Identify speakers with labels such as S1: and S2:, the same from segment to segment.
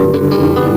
S1: Música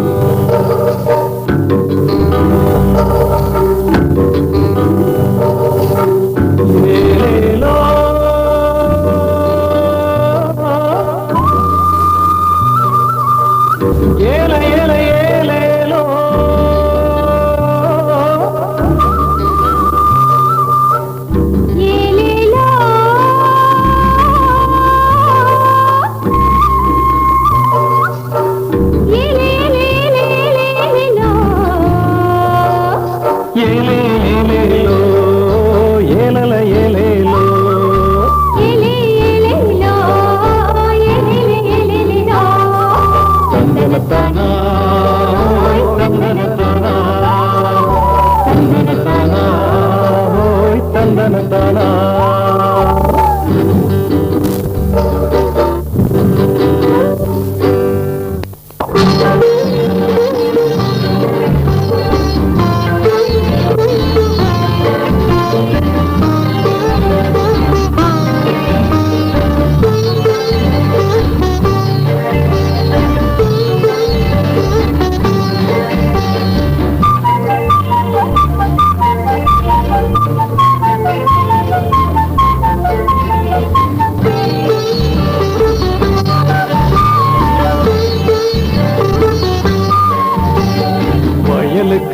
S1: சந்தனத்தானா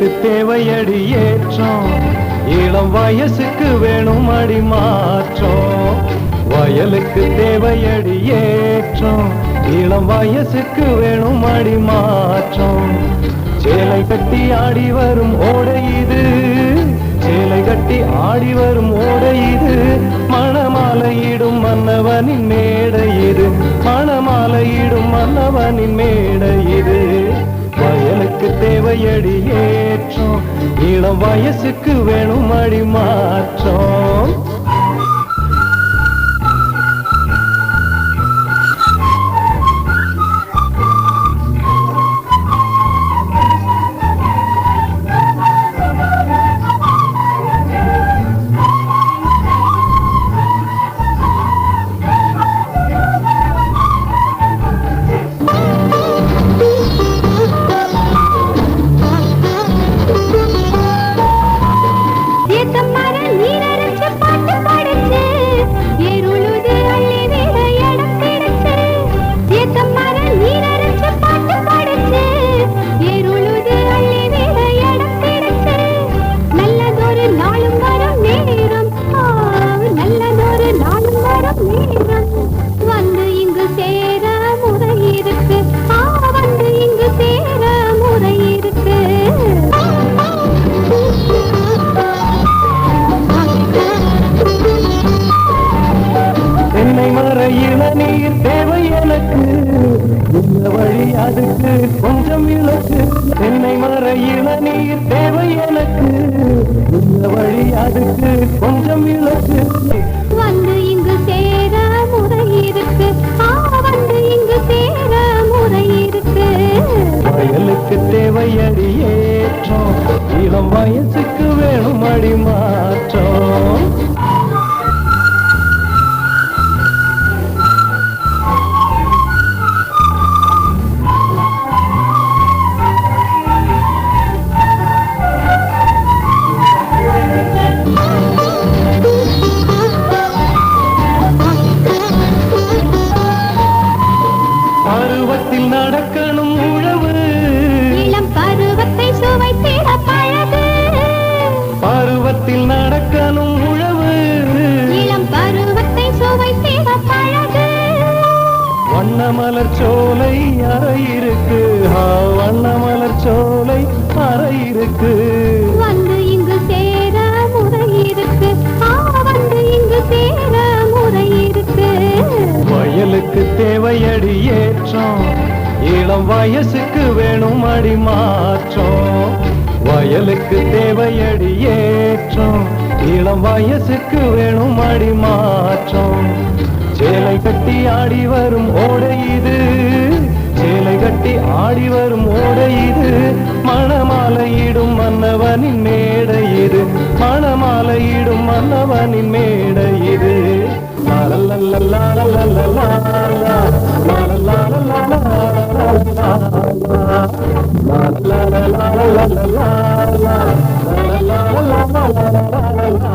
S2: தந்தனத்தானா. தேவையடி ஏற்றம். இளம் வயசுக்கு வேணும் அடி மாற்றம் வயலுக்கு தேவையடி ஏற்றம். இளம் வயசுக்கு வேணும் அடி மாற்றம் சேலை கட்டி ஆடி வரும் ஓடை இது. சேலை கட்டி ஆடி வரும் ஓடை இது. மணமாலையிடும் மன்னவனின் மேடை இது. மணமாலையிடும் மன்னவனின் மேடை இது. உனக்கு தேவையடி ஏற்றம். இளம் வயசுக்கு வேணும் அடி மாற்றம். அதுக்கு கொஞ்சம் இலக்கு. தென்னை மர இளநீர் தேவை எனக்கு. இந்த வழி அதுக்கு கொஞ்சம் இலக்கு.
S1: வந்து இங்கு சேர முறை இருக்கு. வந்து இங்கு சேர முறை இருக்கு.
S2: வயலுக்கு தேவையடி ஏற்றம் இளம் வயசுக்கு வேணும் அடி பருவத்தில் நடக்கணும் உழவு.
S1: இளம் பருவத்தை பழகு.
S2: வண்ணமலர் சோலை அறை இருக்கு. ஆ, வண்ணமலர் சோலை அறை இருக்கு.
S1: வந்து இங்கு சேர முறை இருக்கு. வந்து இங்கு சேர முறை இருக்கு.
S2: வயலுக்கு தேவையடி ஏற்றம் இளம் வயசுக்கு வேணும் அடி மாற்றம். வயலுக்கு தேவையடி ஏற்றம் இளம் வயசுக்கு வேணும் அடி மாற்றம் சேலை கட்டி ஆடி வரும் ஓடை இது சேலை கட்டி ஆடி வரும் ஓடை இது. மணமாலையிடும் மன்னவனின் மேடை இது மணமாலையிடும் மன்னவனின் மேடை இது. லா la la la la la la